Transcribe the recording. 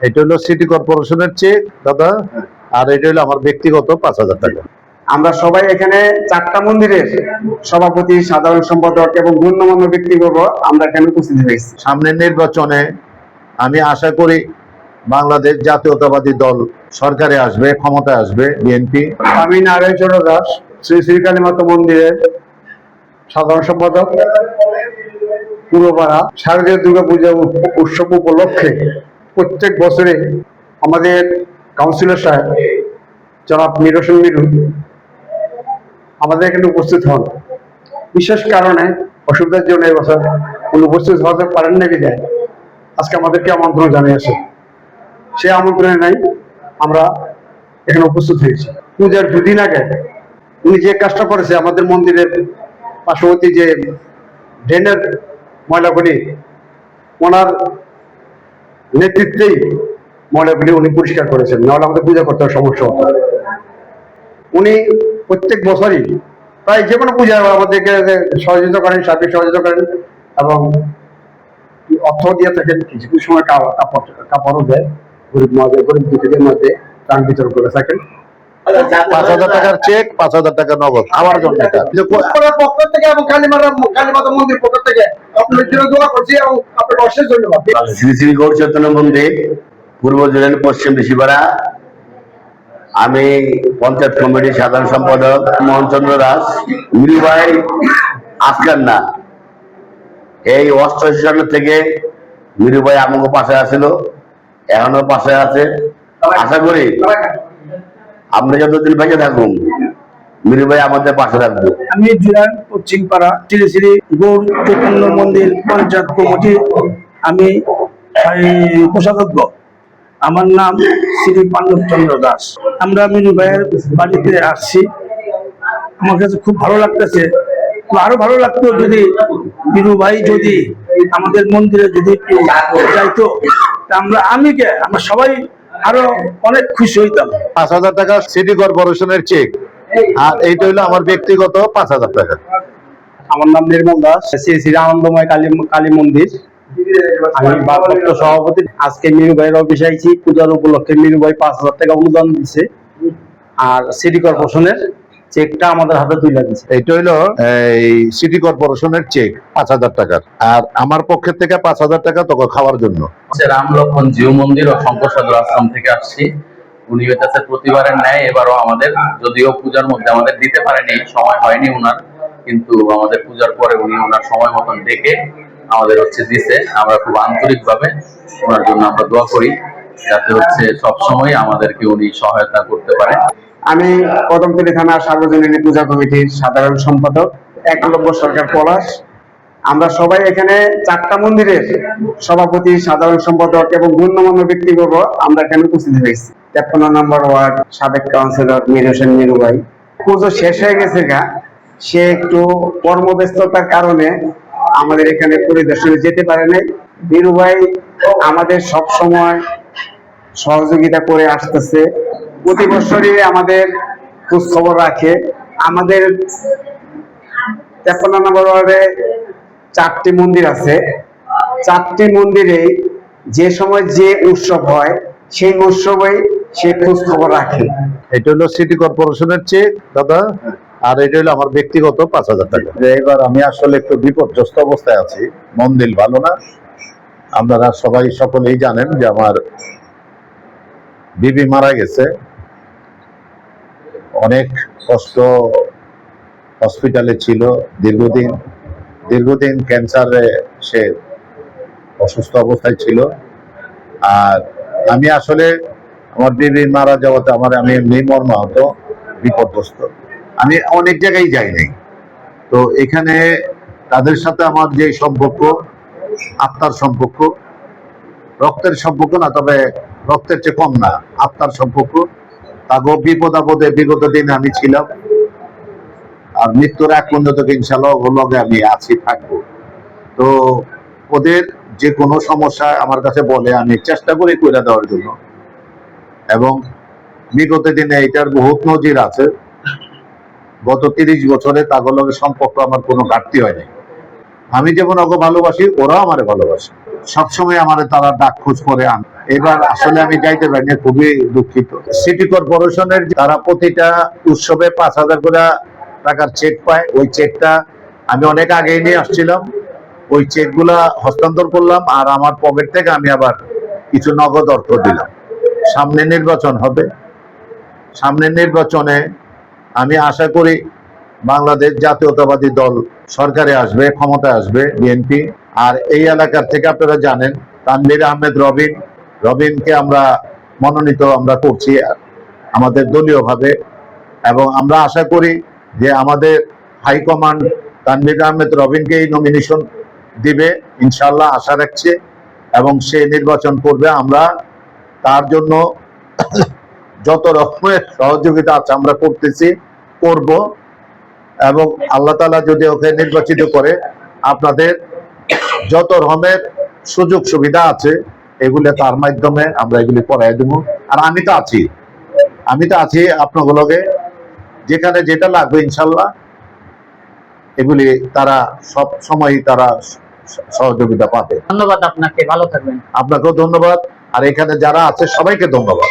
এটা হলো সিটি কর্পোরেশনের চেক দাদা আর এটা হলো আমার ব্যক্তিগত পাঁচ হাজার টাকা। আমরা সবাই এখানে চারটা মন্দিরের সভাপতি সাধারণ সম্পাদক এবং গণ্যমান্য ব্যক্তিবর্গ আমরা এখানে উপস্থিত হয়েছি। সামনের নির্বাচনে আমি আশা করি বাংলাদেশ জাতীয়তাবাদী দল সরকারে আসবে ক্ষমতায় আসবে বিএনপি। আমি নারায়ণ চন্দ্র দাস শ্রী শ্রী কালীমাতা মন্দিরের সাধারণ সম্পাদক। পূর্বপাড়া শারদীয় দুর্গা পূজা উৎসব উপলক্ষে প্রত্যেক বছরে আমাদের কাউন্সিলর সাহেব, জনাব নিরসন মিরু, আমাদের এখানে উপস্থিত হন। বিশেষ কারণে অসুবিধার জন্য এবছর উনি উপস্থিত হতে পারেন না বিদায় আজকে আমাদেরকে আমন্ত্রণ জানিয়েছে। সে আমন্ত্রণে নাই, আমরা এখানে উপস্থিত হয়েছি। পূজার দুদিন আগে উনি যে কাজটা করেছে, আমাদের মন্দিরের পার্শ্ববর্তী যে ড্রেনের ময়লাগুলি, ওনার নেতৃত্বেই ময়লাগুলি উনি পরিষ্কার করেছেন। নাহলে আমাদের পূজা করতে সমস্যা হতো উনি প্রত্যেক বছরই প্রায় যে কোনো পূজা আমাদেরকে সহযোগিতা করেন, সার্বিক সহযোগিতা করেন এবং অর্থ দিয়ে থাকেন, কিছু কিছু সময় কাপড় কাপড় কাপড়ও দেয়। গরিব মধ্যে গরিব দুঃখীদের মধ্যে প্রাণ বিতরণ করে থাকেন। পাঁচ হাজার টাকার চেক পাঁচ হাজার টাকা নগদ আমার জন্য এটা। যে কো- আপনার পক্ষ থেকে এবং কালীমাতা কালীমাতা মন্দির পক্ষ থেকে আপনার জন্য দোয়া করছি এবং আপনার অশেষ ধন্যবাদ। শ্রী শ্রী গৌর চৈতন্য মন্দির পূর্ব জেলার পশ্চিম ঋষিপাড়া। আমি পঞ্চায়েত কমিটির সাধারণ সম্পাদক মোহনচন্দ্র দাস। মিরু ভাই আজকাল না। এই অষ্টআশি সাল থেকে মিরু আমাকে পাশে আছিল এখনও পাশে আছে। আশা করি আমরা যতদিন বেঁচে থাকুন মিরু ভাই আমাদের পাশে থাকবে। আমি জুরান পশ্চিম পাড়া শ্রী শ্রী গৌর চৈতন্য মন্দির পঞ্চায়েত কমিটি, আমি এই কোষাধ্যক্ষ। আমার নাম শ্রী পাণ্ডব চন্দ্র দাস। আমরা মিনু ভাইয়ের বাড়িতে আসছি। আমার কাছে খুব ভালো লাগতেছে। আরও ভালো লাগতো যদি মিনু ভাই যদি আমাদের মন্দিরে যদি যাইতো। আমরা, আমি কে? আমরা সবাই আরও অনেক খুশি হইতাম। পাঁচ হাজার টাকা সিটি কর্পোরেশনের চেক আর এইটা হইল আমার ব্যক্তিগত পাঁচ হাজার টাকা। আমার নাম নির্মল দাস শ্রী শ্রী আনন্দময় কালী কালী মন্দির। আমি ভারপ্রাপ্ত সভাপতি। আজকে মিরু ভাইয়ের অফিসে আইছি পূজার উপলক্ষে মিরু ভাই পাঁচ হাজার টাকা অনুদান দিছে। আর সিটি কর্পোরেশনের চেকটা আমাদের হাতে তুলে দিচ্ছে এইটা হলো এই সিটি কর্পোরেশনের চেক পাঁচ হাজার টাকার। আর আমার পক্ষের থেকে পাঁচ হাজার টাকা তোকে খাওয়ার জন্য। হচ্ছে রাম লক্ষণ জিও মন্দির ও শঙ্কর সাধুর আশ্রম থেকে আসছি। উনি হইতেছে প্রতিবারের ন্যায় এবারও আমাদের যদিও পূজার মধ্যে আমাদের দিতে পারেনি সময় হয়নি উনার কিন্তু আমাদের পূজার পরে উনি ওনার সময় মতন ডেকে আমাদের হচ্ছে দিছে। আমরা খুব আন্তরিক ভাবে ওনার জন্য আমরা দোয়া করি যাতে হচ্ছে সব সময় আমাদেরকে উনি সহায়তা করতে পারে। আমি কদমতলী থানার সার্বজনীন পূজা কমিটির সাধারণ সম্পাদক একলব্য সরকার পলাশ। আমরা সবাই এখানে চারটা মন্দিরের সভাপতি, সাধারণ সম্পাদক এবং গণ্যমান্য ব্যক্তিবর্গ আমরা এখানে উপস্থিত হয়েছি। তেপ্পান্ন নম্বর ওয়ার্ড সাবেক কাউন্সিলর মীর হোসেন মিরু ভাই। পুজো শেষ হয়ে গেছে গা। সে একটু কর্মব্যস্ততার কারণে আমাদের এখানে পরিদর্শনে যেতে পারে নাই। বীরু ভাই আমাদের সব সময় সহযোগিতা করে আসতেছে। প্রতি বছরই আমাদের খোঁজ খবর রাখে। আমাদের তেপ্পান্ন নম্বর ওয়ার্ডে চারটি মন্দির আছে। চারটি মন্দিরে যে সময় যে উৎসব হয় সেই উৎসবে সে খোঁজ খবর রাখে। এটা হলো সিটি কর্পোরেশনের চেক দাদা আর এটা হলো আমার ব্যক্তিগত পাঁচ হাজার টাকা। যে এবার আমি আসলে একটু বিপর্যস্ত অবস্থায় আছি মন দিল ভালো না। আপনারা সবাই সকলেই জানেন যে আমার বিবি মারা গেছে। অনেক কষ্ট হসপিটালে ছিল। দীর্ঘদিন দীর্ঘদিন ক্যান্সারে সে অসুস্থ অবস্থায় ছিল। আর আমি আসলে আমার বিবি মারা যাওয়াতে আমার, আমি এমনি মর্মাহত বিপর্যস্ত আমি অনেক জায়গায় যাই নাই। তো এখানে তাদের সাথে আমার যে সম্পর্ক, আত্মার সম্পর্ক, রক্তের সম্পর্ক না, তবে রক্তের চেয়ে কম না, আত্মার সম্পর্ক। তাগো বিপদ আপদে বিগত দিনে আমি ছিলাম। আর মৃত্যুর এক পর্যন্ত ইনশাল্লাহ লগে আমি আছি, থাকব। তো ওদের যে কোনো সমস্যা আমার কাছে বলে, আমি চেষ্টা করি করে দেওয়ার জন্য। এবং বিগত দিনে এটার বহুত নজির আছে। গত তিরিশ বছরে তাগুলোর সম্পর্ক আমার কোনো ঘাটতি হয়নি আমি যেমন ওকে ভালোবাসি, ওরাও আমার ভালোবাসে। সবসময় আমার তারা ডাক খোঁজ করে আন। এবার আসলে আমি যাইতে পারিনি খুবই দুঃখিত। সিটি কর্পোরেশনের তারা প্রতিটা উৎসবে পাঁচ হাজার করে টাকার চেক পায়। ওই চেকটা আমি অনেক আগেই নিয়ে আসছিলাম। ওই চেকগুলা হস্তান্তর করলাম আর আমার পকেট থেকে আমি আবার কিছু নগদ অর্থ দিলাম। সামনে নির্বাচন হবে। সামনের নির্বাচনে আমি আশা করি বাংলাদেশ জাতীয়তাবাদী দল সরকারে আসবে, ক্ষমতায় আসবে, বিএনপি। আর এই এলাকার থেকে আপনারা জানেন, তানভীর আহমেদ রবিন। রবিনকে আমরা মনোনীত আমরা করছি আমাদের দলীয়ভাবে এবং আমরা আশা করি যে আমাদের হাইকমান্ড তানভীর আহমেদ রবিনকেই নমিনেশন দিবে ইনশাল্লাহ আশা রাখছে এবং সে নির্বাচন করবে। আমরা তার জন্য যত রকমের সহযোগিতা আছে আমরা করতেছি, করব এবং আল্লাহ তালা যদি ওকে নির্বাচিত করে, আপনাদের যত রকমের সুযোগ সুবিধা আছে এগুলো তার মাধ্যমে আমরা এগুলি পড়াই দেবো। আর আমি তো আছি। আমি তো আছি আপনাগুলোকে। যেখানে যেটা লাগবে ইনশাল্লাহ এগুলি তারা সব সময় তারা সহযোগিতা পাবে। ধন্যবাদ আপনাকে ভালো থাকবেন। আপনাকেও ধন্যবাদ। আর এখানে যারা আছে সবাইকে ধন্যবাদ।